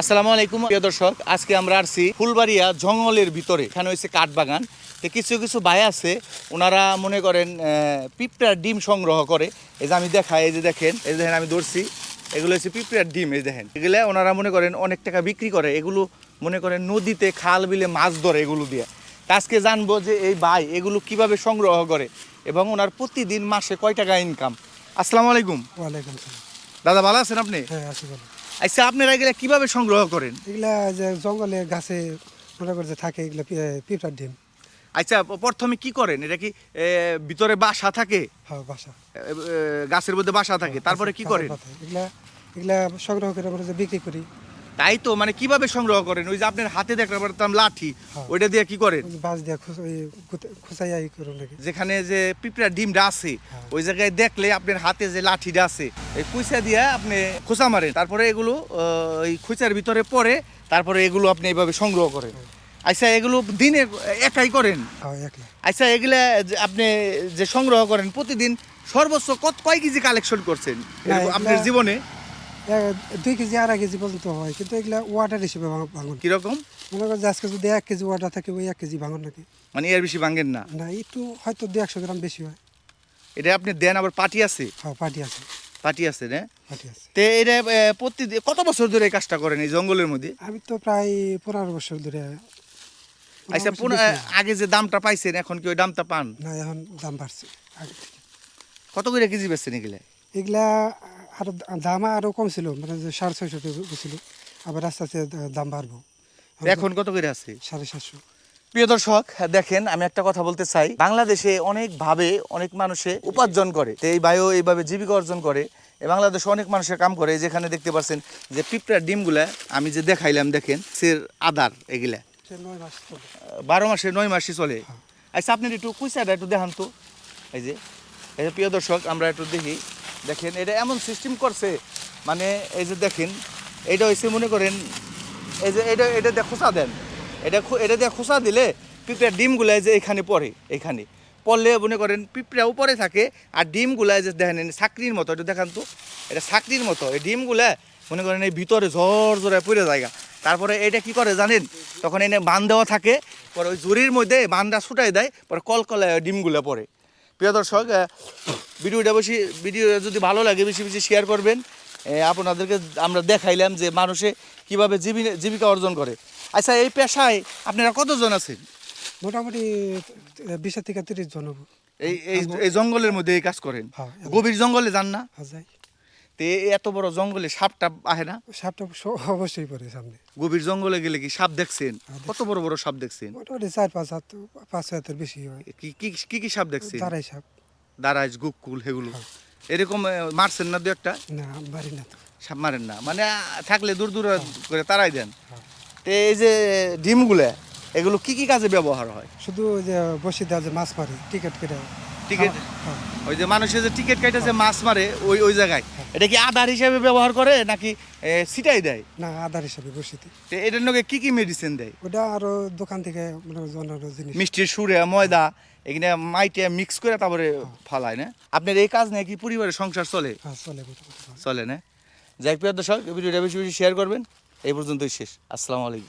আসসালামু আলাইকুম, প্রিয় দর্শক। আজকে আমরা আসছি ফুলবাড়িয়া জঙ্গলের ভিতরে। এখানে হচ্ছে কাঠবাগান তো কিছু কিছু ভাই আছে, ওনারা মনে করেন পিঁপড়ার ডিম সংগ্রহ করে। এই যে আমি দেখাই এই যে দেখেন, এই যে দেখেন, আমি ধরছি। এগুলো হচ্ছে পিঁপড়ার ডিম, এই দেখেন। এগুলো ওনারা মনে করেন অনেক টাকা বিক্রি করে। এগুলো মনে করেন নদীতে খাল বিলে মাছ ধরে এগুলো দিয়ে। তা আজকে জানব যে এই ভাই এগুলো কীভাবে সংগ্রহ করে এবং ওনার প্রতিদিন মাসে কয় টাকা ইনকাম আসসালামু আলাইকুম। ওয়ালাইকুম সালাম। দাদা ভালো আছেন আপনি? হ্যাঁ আছি ভালো। আচ্ছা আপনারা এগুলা কীভাবে সংগ্রহ করেন? এগুলা যে জঙ্গলে গাছে মনে করে যে থাকে এগুলা পিপার পিঁপড়ার ডিম। আচ্ছা প্রথমে কি করেন? এটা কি ভিতরে বাসা থাকে? হ্যাঁ বাসা। গাছের মধ্যে বাসা থাকে। তারপরে কি করেন? এগুলা এগুলা সংগ্রহ করে আমরা যে বিক্রি করি। তাই তো মানে কীভাবে সংগ্রহ করেন? ওই যে আপনার হাতে দেখতে পারতাম লাঠি হ্যাঁ। ওইটা দিয়ে কি করেন? বাঁশ দিয়ে খুচ- ওই গুতে- খুচাইয়া ই করো নাকি যেখানে যে পিঁপড়া ডিমটা আছে হ্যাঁ। ওই জায়গায় দেখলে আপনার হাতে যে লাঠিটা আছে এই কুইসা দিয়ে আপনি খোঁচা মারেন। তারপরে এগুলো ওই খুঁচার ভিতরে পড়ে তারপরে এগুলো আপনি এইভাবে সংগ্রহ করেন। আচ্ছা এগুলো দিনে একাই করেন? হ্যাঁ আচ্ছা এগুলা আপনি যে সংগ্রহ করেন প্রতিদিন সর্বোচ্চ কত কয় কেজি কালেকশন করছেন? আপনার জীবনে? দুই কেজি আড়াই কেজি পর্যন্ত হয় কিন্তু এগুলা ওয়াটার হিসেবে ভাঙ- ভাঙন। কীরকম? মনে করো যে আজকে যদি এক কেজি ওয়াটার থাকে ওই এক কেজি ভাঙন নাকি? মানে এর বেশি ভাঙেন না? না একটু হয়তো দু একশো গ্রাম বেশি হয়। এটা আপনি দেন আবার পার্টি আছে? হ্যাঁ পাটি আছে। পার্টি আছে না? পাটি আছে। তে এটা এ, প্রতিদিন কত বছর ধরে এই কাজটা করেন এই জঙ্গলের মধ্যে? আমি তো প্রায় পনেরো বছর ধরে আচ্ছা আগে যে দামটা পাইছেন এখন কি ওই দামটা পান? না এখন দাম বাড়ছে আগে কত করে কেজি বেচছেন এগুলা? এগুলা আরও দাম আরও কম ছিল মানে সাড়ে ছয়শো ছিল আবার আস্তে আস্তে দাম বাড়বো। এখন কত করে আছে? সাড়ে সাতশো। প্রিয় দর্শক দেখেন আমি একটা কথা বলতে চাই। বাংলাদেশে অনেক ভাবে অনেক মানুষে উপার্জন করে এই বায়ু এইভাবে জীবিকা অর্জন করে বাংলাদেশে অনেক মানুষের কাম করে। যেখানে দেখতে পাচ্ছেন যে পিঁপড়ার ডিমগুলা আমি যে দেখাইলাম দেখেন সের আদার এগুলা। মাস বারো মাসে নয় মাসই চলে। আচ্ছা আপনি একটু কুইসাটা একটু দেখান তো। এই যে এই যে প্রিয় দর্শক আমরা একটু দেখি। দেখেন, এটা এমন সিস্টেম করছে মানে এই যে দেখেন, এটা হয়েছে মনে করেন, এই যে এটা এটা দিয়ে খোসা দেন। এটা এটা দিয়ে খোসা দিলে পিঁপড়ার ডিমগুলা যে এখানে পড়ে, এখানে। পড়লে মনে করেন পিঁপড়া উপরে থাকে, আর ডিমগুলা যে দেখেন চাকরির মতো এটা দেখান তো। এটা চাকরির মতো, এই ডিমগুলা মনে করেন এই ভিতরে ঝড় ঝরে পড়ে জায়গা তারপরে এটা কি করে জানেন? তখন এনে বান দেওয়া থাকে, পরে ওই জুরির মধ্যে বানটা ছুটাই দেয়, পরে কলকলায় ডিমগুলো পড়ে। প্রিয় দর্শক ভিডিওটা বেশি ভিডিও যদি ভালো লাগে বেশি বেশি শেয়ার করবেন। আপনাদেরকে আমরা দেখাইলাম যে মানুষে কীভাবে জীবি- জীবিকা অর্জন করে। আচ্ছা এই পেশায় আপনারা কতজন আছেন? মোটামুটি বিশ থেকে তিরিশ জন এই এই এই জঙ্গলের মধ্যে এই কাজ করেন? হ্যাঁ, গভীর জঙ্গলে যান না? হাজাই তো এত বড় জঙ্গলে সাপটা আহে না? সাপটা অবশ্যই পড়ে সামনে। গভীর জঙ্গলে গেলে কি সাপ দেখছেন? হ্যাঁ, কত বড় বড় সাপ দেখছেন? মোটামুটি চার পাঁচ হাত পাঁচ হাতের বেশি হয়। কি কি কি কি সাপ দেখছেন? দাঁড়াই সাপ। দারাজ গুকুল সেগুলো হ্যাঁ। এরকম মারছেন না দু একটা? না বাড়ি না সাপ মারেন না। মানে থাকলে দূর দূর করে তারাই দেন। হ্যাঁ। তো এই যে ডিমগুলো এগুলো কি কি কাজে ব্যবহার হয়? শুধু ওই যে বসে দেওয়া যে মাছ মারে টিকিট কেটে। টিকিট? হ্যাঁ। ওই যে মানুষের যে টিকিট কাইটা যে মাছ মারে ওই ওই জায়গায়। এটা কি আধার হিসেবে ব্যবহার করে নাকি এ, ছিটাই দেয়? না আধার হিসাবে বসিতে তো এটার নাকি কি কি মেডিসিন দেয়? ওটা আরও দোকান থেকে মানে জিনিস। মিষ্টির সুরে ময়দা এখানে মাইটে মিক্স করে তারপরে ফালায় না? আপনার এই কাজ নাকি কি পরিবারের সংসার চলে? হ্যাঁ চলে চলে না? যাই প্রিয় দর্শক ভিডিওটা বেশি বেশি শেয়ার করবেন। এই পর্যন্তই শেষ। আসসালামু আলাইকুম।